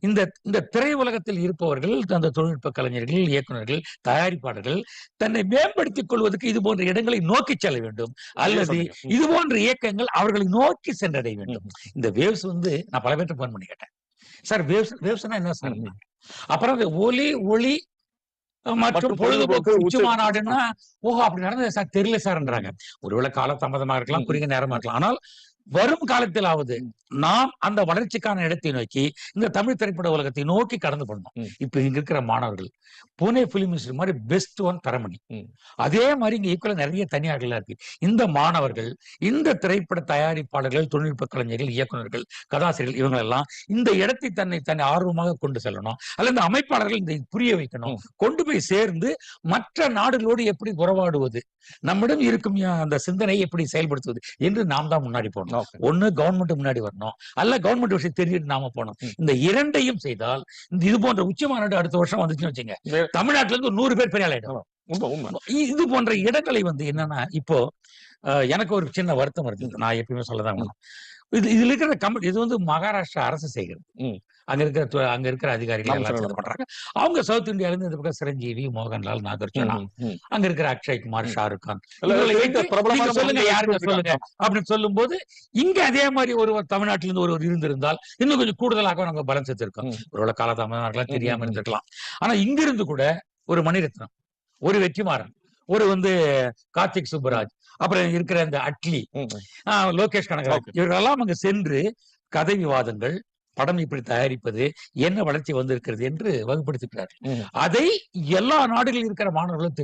இந்த இந்த திரை உலகத்தில் இருப்பவர்கள் அந்த தொழில்நுட்ப கலைஞர்கள் இயக்குனர்கள் தயாரிப்பாளர்கள் தன்னை மேம்படுத்திக் கொள்வதற்கு இது போன்ற இடங்களை நோக்கி செல்ல வேண்டும். அல்லது இது போன்ற இயக்கங்கள் அவர்களை நோக்கி சென்றடைய வேண்டும். இந்த வேவ்ஸ் வந்து நான் பல பேர்ட்ட போன் பண்ணி கேட்டேன். சார் வேவ்ஸ் வேவ்ஸ்னா என்ன சார். அப்புறம் ஒலி ஒளி மற்றும் பொழுதுபோக்கு உச்சி மாநாடுன்னா ஓஹோ அப்படி நடந்தது சார் தெரியல சார்ன்றாங்க ஒருவேளை கால தாமதமா இருக்கலாம். குறுகிய நேரமா இருக்கலாம். ஆனால் வரும் காலத்திலாவது நாம் அந்த வளர்ச்சிக்கான இடத்தை நோக்கி இந்த தமிழ் திரைப்பட உலகத்தை நோக்கி கடந்து போடணும் ம். இப்ப இங்க இருக்கிற மாணவர்கள் புனே பிலிம் இன்ஸ்டியூட் மாதிரி பெஸ்ட் ஒன் தரமணி. அதே மாதிரி இங்க ஈக்குவலா நிறைய தனியார்கள் இருக்கு இந்த மாணவர்கள் இந்த திரைப்பட தயாரிப்பாளர்கள் தொழில்நுட்ப கலைஞர்கள் இயக்குனர்கள் கதாசிரியர்கள் இவங்க எல்லாம் இந்த இடத்தை தன்னை தன்னை ஆர்வமாக கொண்டு செல்லணும் அல்லது இந்த அமைப்பாளர்கள் இந்த புரிய வைக்கணும் கொண்டு போய் சேர்ந்து மற்ற நாடுகளோடு எப்படி உறவாடுவது நம்மிடம் இருக்கும் அந்த சிந்தனையை எப்படி செயல்படுத்துவது என்று நாம் தான் முன்னாடி Okay. ஒண்ணு கவர்மெண்ட் முன்னாடி வரணும். அல்ல கவர்மெண்ட் விஷயம் தெரிஞ்சுட்டு நாம போகணும். ம். இந்த இரண்டையும் செய்தால் இந்த இது போன்ற உச்சி மாநாடு அடுத்த வருஷம் வந்துச்சுன்னு வச்சுங்க தமிழ்நாட்டுல இருந்து நூறு பேர் பெரிய ஆளாயிடும் இது போன்ற இடங்களை வந்து என்னன்னா இப்போ எனக்கு ஒரு சின்ன வருத்தம் இருக்குது நான் எப்பயுமே சொல்லதான் இது இதுல இருக்கிற கமிட்டி இது வந்து மகாராஷ்டிரா அரசு செய்கிறது. அங்க இருக்கிற அங்க இருக்கிற அதிகாரிகள் எல்லாம் பண்றாங்க அவங்க சவுத் இந்தியால இருந்து இந்த பக்கம் சிரஞ்சீவி மோகன்லால் நாகார்ஜுனா. அங்க இருக்கிற அக்ஷய் குமார். ஷாருக் கான் சொல்லுங்க யாருங்க. சொல்லுங்க அப்படின்னு சொல்லும்போது இங்க அதே மாதிரி ஒருவர் தமிழ்நாட்டில இருந்து ஒருவர் இருந்திருந்தால் இன்னும் கொஞ்சம் கூடுதலாக நாங்க பலம் சேர்த்திருக்கோம். ஒருவேளை காலதாமதம் தெரியாம. இருந்திருக்கலாம் ஆனா இங்கிருந்து கூட ஒரு மணிரத்னம் ஒரு வெற்றிமாறன் ஒரு வந்து கார்த்திக் சுப்பராஜ் அப்புறம் இருக்கிற இந்த அட்லி லோகேஷ் கனகராஜ். இவர்களெல்லாம் அங்க சென்று கதை விவாதங்கள் படம் இப்படி தயாரிப்பது என்ன வளர்ச்சி வந்திருக்கிறது என்று வகுப்படுத்துகிறார்கள் ம். அதை எல்லா நாடுகளில் இருக்கிற மாணவர்களும்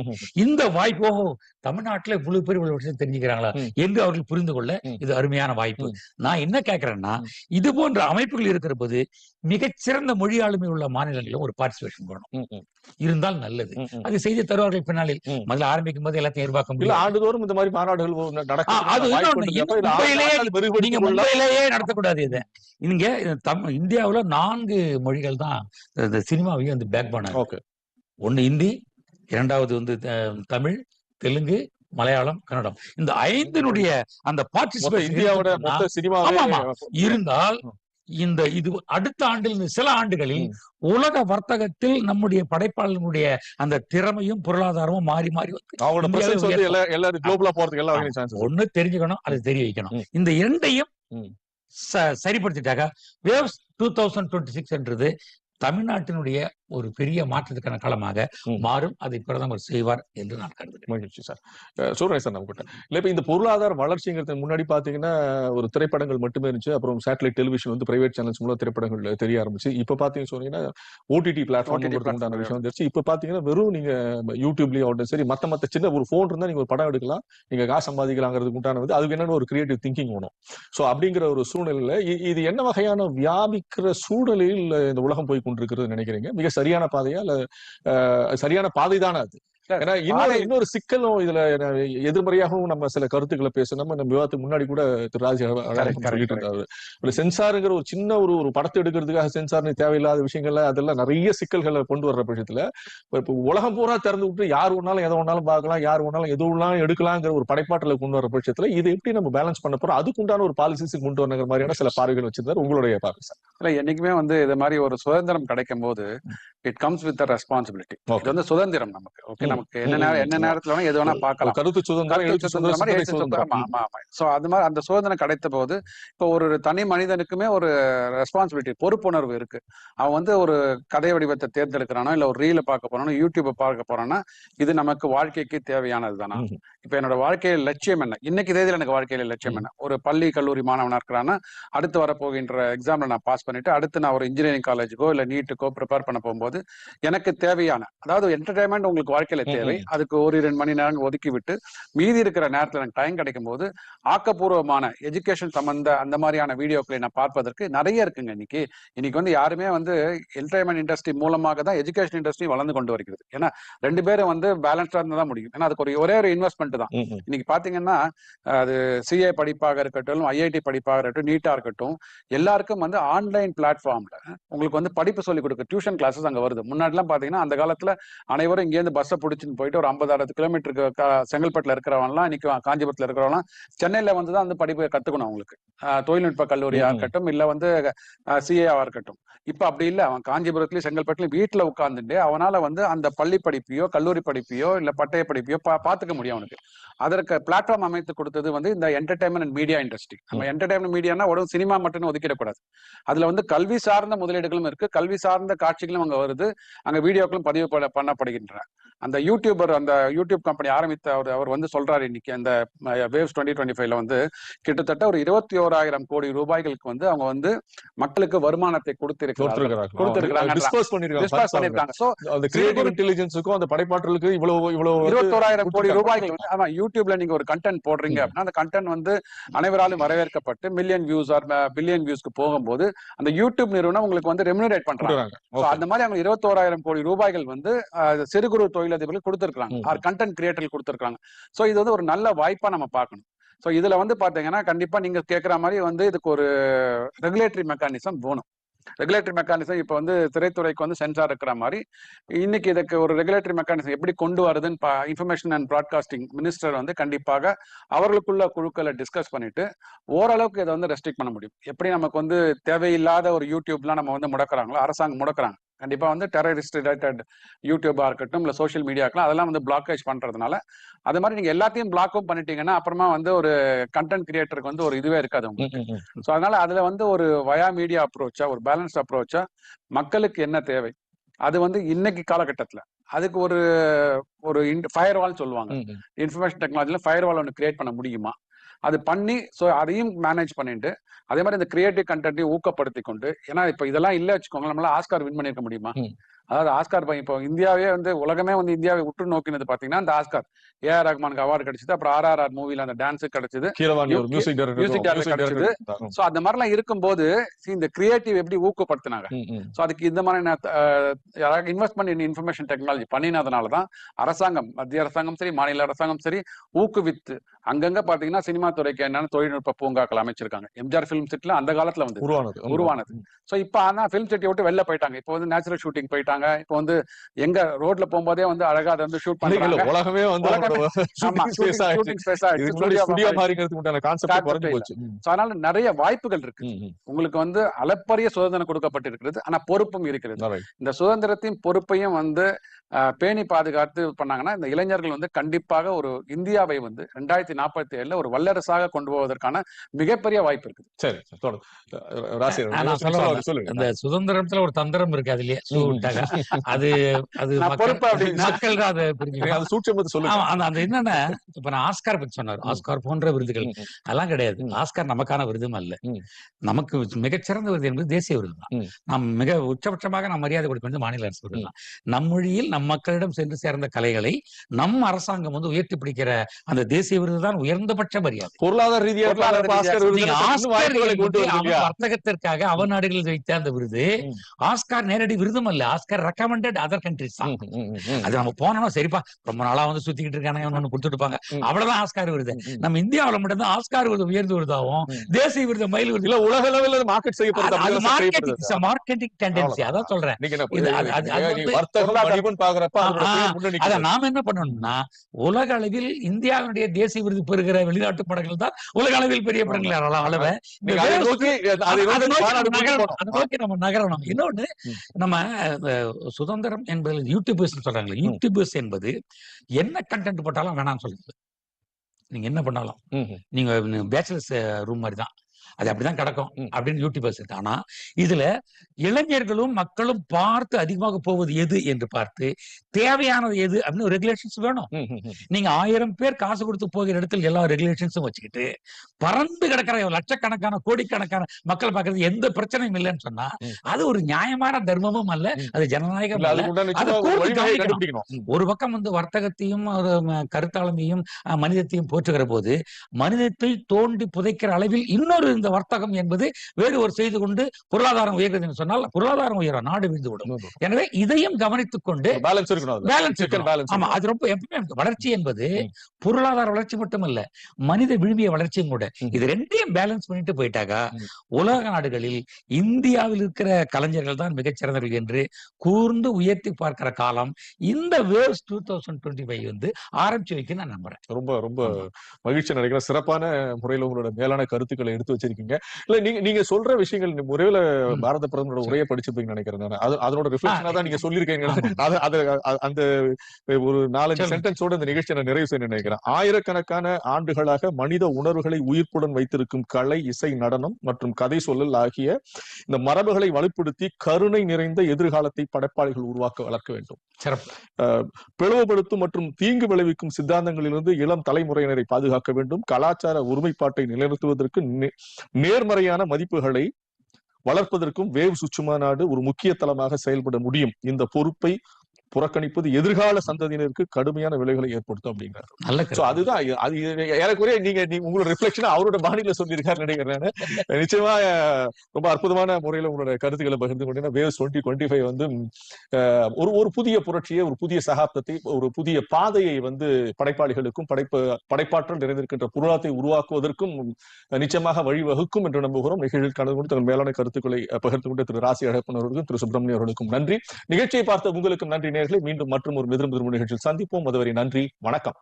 ம். இந்த வாய்ப்பு ஓஹோ தமிழ்நாட்டுல இவ்வளவு பேர் இவ்வளவு விஷயம் தெரிஞ்சுக்கிறாங்களா. என்று அவர்கள் புரிந்து கொள்ள. இது அருமையான வாய்ப்பு. நான் என்ன கேட்கிறேன்னா. இது போன்ற அமைப்புகள் இருக்கிற போது மிகச்சிறந்த மொழி ஆளுமை உள்ள மாநிலங்களிலும் ஒரு பார்ட்டிசிபேஷன் வேணும். இருந்தால் நல்லது. அது செய்து தருவார்கள் பின்னாளில். முதல்ல ஆரம்பிக்கும் போது எல்லாத்தையும் எதிர்பார்க்க முடியும் ஆண்டுதோறும் இந்த மாதிரி மாநாடுகள். ஆ, அது. அப்ப இது நீங்க இங்க தம் இந்தியாவுல நான்கு மொழிகள் தான் இந்த சினிமாவையும் வந்து பேக் பண்ணாங்க Okay. ஒண்ணு ஹிந்தி இரண்டாவது வந்து தமிழ் தெலுங்கு மலையாளம் கன்னடம் இந்த ஐந்தினுடைய அந்த மொத்த பார்ட்டிசிபேஷன் இந்தியாவோட ஆமா. இருந்தால். இந்த இது அடுத்த ஆண்டில் சில ஆண்டுகளில். உலக வர்த்தகத்தில் நம்முடைய படைப்பாளர்களுடைய அந்த திறமையும் பொருளாதாரமும் மாறி மாறி வந்து ஒண்ணு தெரிஞ்சுக்கணும் அது தெரிய வைக்கணும். இந்த இரண்டையும் ம். ச- waves two thousand twenty six என்றது தமிழ்நாட்டினுடைய ஒரு பெரிய மாற்றத்துக்கான களமாக ம். மாறும். அதை பிரதமர் செய்வார் என்று நான் கருதுகிறேன். மகிழ்ச்சி சார். சொல்றேன் சார் நம்ம கிட்ட இல்ல இப்ப இந்த பொருளாதார வளர்ச்சிங்கிறது முன்னாடி பாத்தீங்கன்னா ஒரு திரைப்படங்கள் மட்டுமே இருந்துச்சு. அப்புறம் சேட்டலைட் டெலிவிஷன் வந்து பிரைவேட் சேனல்ஸ் மூலம் திரைப்படங்கள் தெரிய ஆரம்பிச்சு. இப்ப பாத்தீங்க சொன்னீங்கன்னா ஓடிடி பிளாட்ஃபார்ம் உண்டான. விஷயம் வந்துருச்சு. இப்ப பாத்தீங்கன்னா வெறும் நீங்க யூடியூப்லயும் ஆகட்டும் சரி மத்த மத்த சின்ன ஒரு போன் இருந்தா நீங்க ஒரு படம் எடுக்கலாம். நீங்க காசு சம்பாதிக்கலாங்கிறதுக்கு உண்டான வந்து அதுக்கு என்னன்னு ஒரு கிரியேட்டிவ் திங்கிங் வேணும். சோ அப்படிங்கிற ஒரு சூழ்நிலையில இது என்ன வகையான வியாபிக்கிற சூழலில் இந்த உலகம் போய் கொண்டிருக்கிறது நினைக்கிறீங்க? மிக சரியான பாதையா இல்ல சரியான பாதை தானே அது? ஏன்னா இன்னொரு இன்னொரு சிக்கலும் இதுல எதிர்மறையாகவும் நம்ம சில கருத்துக்களை பேசணும் நம்ம விவாதத்துக்கு முன்னாடி கூட திரு ராஜ் சொல்லிட்டு. இருந்தாரு ஒரு சென்சாருங்கிற ஒரு சின்ன ஒரு ஒரு படத்தை எடுக்கிறதுக்காக சென்சார்னு தேவையில்லாத விஷயங்கள்ல அதெல்லாம் நிறைய சிக்கல்களை கொண்டு வர்ற பட்சத்துல இப்ப உலகம் பூரா திறந்து விட்டு யார் ஒன்னாலும் எதை ஒன்னாலும் பார்க்கலாம் யார் ஒன்னாலும் எது ஒன்னாலும் எடுக்கலாங்கிற ஒரு படைப்பாற்றலை கொண்டு வர பட்சத்துல இது எப்படி நம்ம பேலன்ஸ் பண்ண போறோம் அதுக்கு உண்டான ஒரு பாலிசிஸ் கொண்டு வரணுங்கிற மாதிரியான சில பார்வைகள் வச்சிருந்தாரு உங்களுடைய பார்வை சார் இல்ல என்னைக்குமே வந்து இது மாதிரி ஒரு சுதந்திரம் கிடைக்கும் போது இட் கம்ஸ் வித் ரெஸ்பான்சிபிலிட்டி. இது வந்து சுதந்திரம் நமக்கு ஓகே. நமக்கு என்ன என்ன. நேரத்துல எது வேணா பார்க்கலாம் கருத்து சுதந்திரம். ஆமா, ஆமா. So, அது மாதிரி அந்த சுதந்திரம் கிடைத்த போது இப்போ ஒரு தனி மனிதனுக்குமே ஒரு ரெஸ்பான்சிபிலிட்டி பொறுப்புணர்வு இருக்கு அவன் வந்து ஒரு கதை வடிவத்தை தேர்ந்தெடுக்கிறானோ இல்ல ஒரு ரீல பார்க்க போறானோ யூடியூப்பை பார்க்க போறான்னா இது நமக்கு வாழ்க்கைக்கு தேவையானது தானா. இப்போ என்னோட வாழ்க்கையில் லட்சியம் என்ன? இன்னைக்கு தேதியில் எனக்கு வாழ்க்கையில லட்சியம் என்ன? ஒரு பள்ளி கல்லூரி மாணவனா இருக்கிறான்னா அடுத்து வரப்போகின்ற எக்ஸாம்ல நான் பாஸ் பண்ணிட்டு அடுத்து நான் ஒரு இன்ஜினியரிங் காலேஜுக்கோ இல்ல நீட்டுக்கோ ப்ரிப்பேர் பண்ண போகும்போது எனக்கு தேவையான அதாவது என்டர்டைன்மெண்ட் உங்களுக்கு வாழ்க்கையில தேவை. அதுக்கு ஒரு ரெண்டு மணி நேரம் ஒதுக்கி விட்டு மீதி இருக்கிற நேரத்துல எனக்கு டைம் கிடைக்கும் போது ஆக்கப்பூர்வமான எஜுகேஷன் சம்பந்த அந்த மாதிரியான வீடியோக்களை நான் பார்ப்பதற்கு நிறைய இருக்குங்க இன்னைக்கு. இன்னைக்கு வந்து யாருமே வந்து என்டர்டைன்மெண்ட் இண்டஸ்ட்ரி மூலமாக தான் எஜுகேஷன் இண்டஸ்ட்ரி வளர்ந்து கொண்டு வருகிறது. ஏன்னா ரெண்டு பேரும் வந்து பேலன்ஸ்டா இருந்தா தான் முடியும். ஏன்னா அதுக்கு ஒரு ஒரே ஒரு இன்வெஸ்ட்மெண்ட் தான். ம், ம். இன்னைக்கு பாத்தீங்கன்னா அது சிஏ படிப்பாக இருக்கட்டும் ஐஐடி படிப்பாக இருக்கட்டும் நீட்டா இருக்கட்டும் எல்லாருக்கும் வந்து ஆன்லைன் பிளாட்ஃபார்ம்ல உங்களுக்கு வந்து படிப்பு சொல்லிக் கொடுக்க டியூஷன் கிளாஸஸ் அங்க வருது. முன்னாடிலாம் பாத்தீங்கன்னா அந்த காலத்துல அனைவரும் இங்கேருந்து பஸ்ஸை பிடிச்சின்னு போயிட்டு ஒரு ஐம்பது அறுபது கிலோமீட்டருக்கு செங்கல்பட்டுல இருக்கிறவங்கலாம் இன்னைக்கு காஞ்சிபுரத்துல இருக்கிறவங்களாம் சென்னையில வந்து தான் அந்த படிப்பை கத்துக்கணும் அவங்களுக்கு. தொழில்நுட்ப கல்லூரியா. இருக்கட்டும் இல்ல வந்து சிஏவா இருக்கட்டும். இப்ப அப்படி இல்ல. அவன் காஞ்சிபுரத்துலயும் செங்கல்பட்டுலயும் வீட்டுல உட்கார்ந்துட்டு அவனால வந்து அந்த பள்ளி படிப்பையோ கல்லூரி படிப்பையோ இல்ல பட்டய படிப்பையோ பாத்துக்க முடியும் அவனுக்கு. அதற்கு பிளாட்ஃபார்ம் அமைத்து கொடுத்தது வந்து இந்த என்டர்டைன்மெண்ட் மீடியா இண்டஸ்ட்ரி நம்ம என்டர்டைன்மெண்ட் மீடியானா உடனே சினிமா மட்டும் ஒதுக்கிடக்கூடாது அதுல வந்து கல்வி சார்ந்த முதலீடுகளும் இருக்கு. கல்வி சார்ந்த காட்சிகளும் அங்க வருது. அங்க வீடியோக்களும் பதிவு பண்ண- பண்ணப்படுகின்றன. அந்த யூடியூபர் அந்த யூடியூப் கம்பெனி ஆரம்பித்த அவர் அவர் வந்து சொல்றாரு இன்னைக்கு அந்த வேவ்ஸ் டுவெண்ட்டி டுவெண்ட்டி ஃபைவ்ல வந்து கிட்டத்தட்ட ஒரு இருபத்தி ஓராயிரம் கோடி ரூபாய்களுக்கு வந்து அவங்க வந்து மக்களுக்கு வருமானத்தை கொடுத்திருக்கிறாங்க. சோ அந்த கிரியேட்டிவ் இன்டெலிஜென்ஸுக்கும் அந்த படைப்பாற்றலுக்கு இவ்வளவு இவ்வளவு இருபத்தோராயிரம் கோடி. ரூபாய்கள் வந்து ஆமா யூடியூப்ல நீங்க ஒரு கண்டென்ட் போடுறீங்க. அப்படின்னா அந்த கண்டென்ட் வந்து அனைவராலும் வரவேற்கப்பட்டு மில்லியன் வியூஸ் ஆர் பில்லியன் வியூஸ்க்கு போகும்போது அந்த யூடியூப் நிறுவனம் உங்களுக்கு வந்து ரெமுனரேட் பண்றாங்க. அந்த மாதிரி அவங்க இருபத்தோராயிரம் கோடி ரூபாய்கள் வந்து சிறு குறு தொழிலதிபர்கள் கொடுத்திருக்காங்க. ஆர் கண்டென்ட் கிரியேட்டர்கள் கொடுத்திருக்காங்க சோ இது வந்து ஒரு நல்ல வாய்ப்பா நம்ம பார்க்கணும் சோ இதுல வந்து பாத்தீங்கன்னா கண்டிப்பா நீங்க கேக்குற மாதிரி வந்து இதுக்கு ஒரு ரெகுலேட்டரி மெக்கானிசம் வேணும் ரெகுலேட்டரி மெக்கானிசம் இப்போ வந்து திரைத்துறைக்கு வந்து சென்சார் இருக்கிற மாதிரி இன்னைக்கு இதுக்கு ஒரு ரெகுலேட்டரி மெக்கானிசம் எப்படி கொண்டு வருதுன்னு இன்ஃபர்மேஷன் அண்ட் ப்ராட்காஸ்டிங் மினிஸ்டர் வந்து கண்டிப்பாக அவர்களுக்குள்ள குழுக்களை டிஸ்கஸ் பண்ணிட்டு ஓரளவுக்கு இதை வந்து ரெஸ்ட்ரிக்ட் பண்ண முடியும். எப்படி நமக்கு வந்து தேவையில்லாத ஒரு யூடியூப்லாம் நம்ம வந்து முடக்குறாங்களோ அரசாங்கம் முடக்குறாங்க. கண்டிப்பா வந்து டெரரிஸ்ட் ரிலேட்டட் யூடியூபா இருக்கட்டும் இல்ல சோஷியல் மீடியாக்கெல்லாம் அதெல்லாம் வந்து பிளாக்கேஜ் பண்றதுனால அது மாதிரி நீங்க எல்லாத்தையும் பிளாக்கும் பண்ணிட்டீங்கன்னா அப்புறமா வந்து ஒரு கண்டென்ட் கிரியேட்டருக்கு வந்து ஒரு இதுவே இருக்காது உங்களுக்கு. ஸோ அதனால அதுல வந்து ஒரு வயா மீடியா அப்ரோச்சா ஒரு பேலன்ஸ்ட் அப்ரோச்சா மக்களுக்கு என்ன தேவை? அது வந்து இன்னைக்கு காலகட்டத்துல. அதுக்கு ஒரு ஒரு ஃபயர் வால் சொல்லுவாங்க. இன்ஃபர்மேஷன் டெக்னாலஜில ஃபயர் வால் ஒன்று கிரியேட் பண்ண முடியுமா? அது பண்ணி ஸோ அதையும் மேனேஜ் பண்ணிட்டு அதே மாதிரி இந்த கிரியேட்டிவ் கண்டென்ட்டையும் ஊக்கப்படுத்தி கொண்டு ஏன்னா இப்போ இதெல்லாம் இல்லை வச்சுக்கோங்க நம்மளால ஆஸ்கார் வின் பண்ணிருக்க முடியுமா? அதாவது ஆஸ்கார் பை- இப்போ இந்தியாவே வந்து உலகமே வந்து இந்தியாவை உற்று நோக்கினது பாத்தீங்கன்னா இந்த ஆஸ்கார். ஏஆர் ரஹ்மானுக்கு அவார்டு கிடைச்சது. அப்புறம் ஆர்ஆர்ஆர் மூவில அந்த டான்ஸு கிடைச்சது. மியூசிக் டைரக்டர் கிடைச்சது. சோ அந்த மாதிரிலாம் இருக்கும்போது see, இந்த கிரியேட்டிவ் எப்படி ஊக்கப்படுத்தினாங்க? ஸோ அதுக்கு இந்த மாதிரி யாராவது இன்வெஸ்ட்மெண்ட் இன் இன்ஃபர்மேஷன் டெக்னாலஜி பண்ணினதுனால தான் அரசாங்கம் மத்திய அரசாங்கம் சரி மாநில அரசாங்கம் சரி ஊக்குவித்து அங்கங்க பாத்தீங்கன்னா சினிமா துறைக்கு என்னென்ன தொழில்நுட்ப பூங்காக்கள் அமைச்சிருக்காங்க. எம்ஜிஆர் ஃபிலிம் சிட்டில அந்த காலத்துல வந்து உருவானது. உருவானது. சோ இப்போ ஆனா ஃபிலிம் சிட்டி விட்டு வெளில போயிட்டாங்க. இப்போ வந்து நேச்சுரல் ஷூட்டிங் போயிட்டாங்க. இப்போ வந்து எங்க ரோட்ல போகும்போதே வந்து அழகா அதை வந்து ஷூட் பண்றாங்க. உலகமே வந்து அதனால நிறைய வாய்ப்புகள் இருக்கு. உங்களுக்கு வந்து அளப்பரிய சுதந்திரம் கொடுக்கப்பட்டிருக்கிறது. ஆனா பொறுப்பும் இருக்கிறது. இந்த சுதந்திரத்தையும் பொறுப்பையும் வந்து பேணி பாதுகாத்து பண்ணாங்கன்னா இந்த இளைஞர்கள் வந்து கண்டிப்பாக ஒரு இந்தியாவை வந்து ரெண்டாயிரத்தி நாற்பத்தி ஏழுல ஒரு வல்லரசாக கொண்டு போவதற்கான மிகப்பெரிய வாய்ப்பு இருக்குது. சரி அந்த சுதந்திரத்துல ஒரு தந்திரம் இருக்கு அதுலயே. அது அது [LAUGHS] மக்கள் தான் அதை அந்த அந்த என்னன்னா இப்ப நான் ஆஸ்கார் பத்தி சொன்னார். ஆஸ்கார் போன்ற விருதுகள். அதெல்லாம் கிடையாது. ஆஸ்கார் நமக்கான விருதும் அல்ல. நமக்கு மிகச்சிறந்த விருது என்பது தேசிய விருது தான். நாம் மிக உச்சபட்சமாக நாம் மரியாதை கொடுக்க வேண்டியது மாநில அரசு விருது தான். நம் மொழியில் நம் மக்களிடம் சென்று சேர்ந்த கலைகளை நம் அரசாங்கம் வந்து உயர்த்தி பிடிக்கிற அந்த தேசிய விருது தான் உயர்ந்தபட்ச மரியாதை. பொருளாதார ரீதியா பொருளாதார இப்ப ஆஸ்கர் விருதுல நீங்க இன்னும் ஆஸ்கார் வாய்ப்புகளை கொண்டு என்பது வருது அவன் இல்லையா வர்த்தகத்திற்காக அவன் நாடுகளில் வைத்த அந்த விருது. ஆஸ்கார் நேரடி விருதும் அல்ல. ஆஸ்கார் ரெக்கமெண்டட் அதர் கண்ட்ரிஸ் தான். அது நம்ம போனோம் சரிப்பா ரொம்ப நாளா வந்து சுத்திக்கிட்டு இருக்கானுங்க கொடுத்துட்டு ம். அவ்வளவுதான் ஆஸ்கார் விருது. நம்ம இந்தியாவுல மட்டும்தான் ஆஸ்கார் விருது உயர்ந்து விருதாவும். தேசிய விருது மயில் விருது இல்ல உலக லெவல்ல மார்க்கெட் செய்யப்படுது மார்க்கெட்டிங் மார்க்கெட்டிங் டெண்டன்சி. அதான் சொல்றேன் அது- நாம என்ன பண்ணணும்னா உலக அளவில் இந்தியாவுடைய தேசிய விருது பெறுகிற வெளிநாட்டு படங்கள் தான் உலக அளவில் பெரிய படங்கள் அளவு நகரணும். இன்னொன்னு. நம்ம சுதந்திரம் என்பது யூடியூபர்ஸ் சொல்றாங்களே யூடியூபர்ஸ் என்பது என்ன கண்டென்ட் போட்டாலும் வேணாம்னு சொல்லுது நீங்க என்ன பண்ணாலும். நீங்க பேச்சுலர்ஸ் ரூம் மாதிரி தான். அது அப்படிதான் கிடக்கும். அப்படின்னு யூடியூபர்ஸ் ஆனா இதுல இளைஞர்களும் மக்களும் பார்த்து அதிகமாக போவது எது என்று பார்த்து தேவையானது எது அப்படின்னு ரெகுலேஷன்ஸ் வேணும். நீங்க ஆயிரம் பேர் காசு கொடுத்து போகிற இடத்துல எல்லா ரெகுலேஷன்ஸும் வச்சுக்கிட்டு பறந்து கிடக்கிற லட்சக்கணக்கான கோடிக்கணக்கான மக்கள் பார்க்கறது எந்த பிரச்சனையும் இல்லைன்னு சொன்னா. அது ஒரு நியாயமான தர்மமும் அல்ல. அது ஜனநாயகம் ஒரு பக்கம் வந்து வர்த்தகத்தையும் கருத்தாளமையும் மனிதத்தையும் போற்றுகிற போது மனிதத்தை தோண்டி புதைக்கிற அளவில் இன்னொரு இந்த வர்த்தகம் என்பது வேறு ஒரு செய்து கொண்டு பொருளாதாரம் உயர்கிறது சொன்னால் பொருளாதாரம் உயரும் நாடு வீழ்ந்து விடும் இன்னொரு எனவே இதையும் கவனித்துக் கொண்டு. பேலன்ஸ் ஆமா. அது ரொம்ப எப்பவுமே. வளர்ச்சி என்பது. பொருளாதார வளர்ச்சி மட்டுமல்ல மனித விழுமிய வளர்ச்சியும் கூட. இது ரெண்டையும் பேலன்ஸ் பண்ணிட்டு போயிட்டாக்கா. உலக நாடுகளில் இந்தியாவில் இருக்கிற கலைஞர்கள் தான் மிகச்சிறந்தவர்கள் என்று கூர்ந்து உயர்த்தி பார்க்கிற காலம் இந்த waves two thousand twenty five வந்து ஆரம்பிச்சு வைக்க நான் நம்புறேன் ரொம்ப ரொம்ப மகிழ்ச்சி நினைக்கிறேன் சிறப்பான முறையில உங்களோட மேலான கருத்துக்களை எடுத்து வச்சிருக்கீங்க இல்ல நீங்க நீங்க சொல்ற விஷயங்கள் ம். பாரத பிரதமரோட உரையை படிச்சிருப்பீங்கன்னு நினைக்கிறேன் நான். அது அதனோட ரிஃப்ளெக்ஷனா தான் நீங்க சொல்லியிருக்கீங்க அந்த ஒரு நாலஞ்சு. சென்டென்ஸோட இந்த நிகழ்ச்சியை நான் நிறைவு செய்ய நினைக்கிறேன். ஆயிரக்கணக்கான ஆண்டுகளாக மனித உணர்வுகளை உயிர்ப்புடன் வைத்திருக்கும் கலை இசை நடனம் மற்றும் கதை சொல்லல் ஆகிய இந்த மரபுகளை வலுப்படுத்தி கருணை நிறைந்த எதிர்காலத்தை படைப்பாளிகள் உருவாக்க வளர்க்க வேண்டும். பிளவுபடுத்தும் மற்றும் தீங்கு விளைவிக்கும் சித்தாந்தங்களிலிருந்து இளம் தலைமுறையினரை பாதுகாக்க வேண்டும். கலாச்சார ஒருமைப்பாட்டை நிலைநிறுத்துவதற்கு நேர்மறையான மதிப்புகளை வளர்ப்பதற்கும் வேவ் சுச்சுமா நாடு ஒரு முக்கிய தளமாக செயல்பட முடியும். இந்த பொறுப்பை புறக்கணிப்பது எதிர்கால சந்ததியினருக்கு கடுமையான விளைவுகளை ஏற்படுத்தும் அப்படிங்கிறார். அதுதான் அது ஏறக்குறைய நீங்க உங்களோட ரிஃப்ளெக்ஷன் அவரோட பாணியில சொல்லியிருக்காரு நினைக்கிறேன் நானு. [LAUGHS] நிச்சயமா ரொம்ப அற்புதமான முறையில உங்களோட கருத்துக்களை பகிர்ந்து கொண்டீங்கன்னா வேவ்ஸ் டுவெண்ட்டி டுவெண்ட்டி ஃபைவ் வந்து ஒரு ஒரு புதிய புரட்சியை ஒரு புதிய சகாப்தத்தை ஒரு புதிய பாதையை வந்து படைப்பாளிகளுக்கும் படைப்பு படைப்பாற்றல் நிறைந்திருக்கின்ற பொருளாதாரத்தை உருவாக்குவதற்கும் நிச்சயமாக வழிவகுக்கும் என்று நம்புகிறோம். நிகழ்ச்சியில் கலந்து கொண்டு தங்கள் மேலான கருத்துக்களை பகிர்ந்து கொண்ட திரு ராசி அழகப்பன் அவர்களுக்கும் திரு சுப்பிரமணியம் அவர்களுக்கும் நன்றி. நிகழ்ச்சியை பார்த்த உங்களுக்கும் நன்றி. நேர்களை மீண்டும் மற்றும் ஒரு மிதிரும் மிதிரும் நிகழ்ச்சியில் சந்திப்போம். அதுவரை நன்றி. வணக்கம்.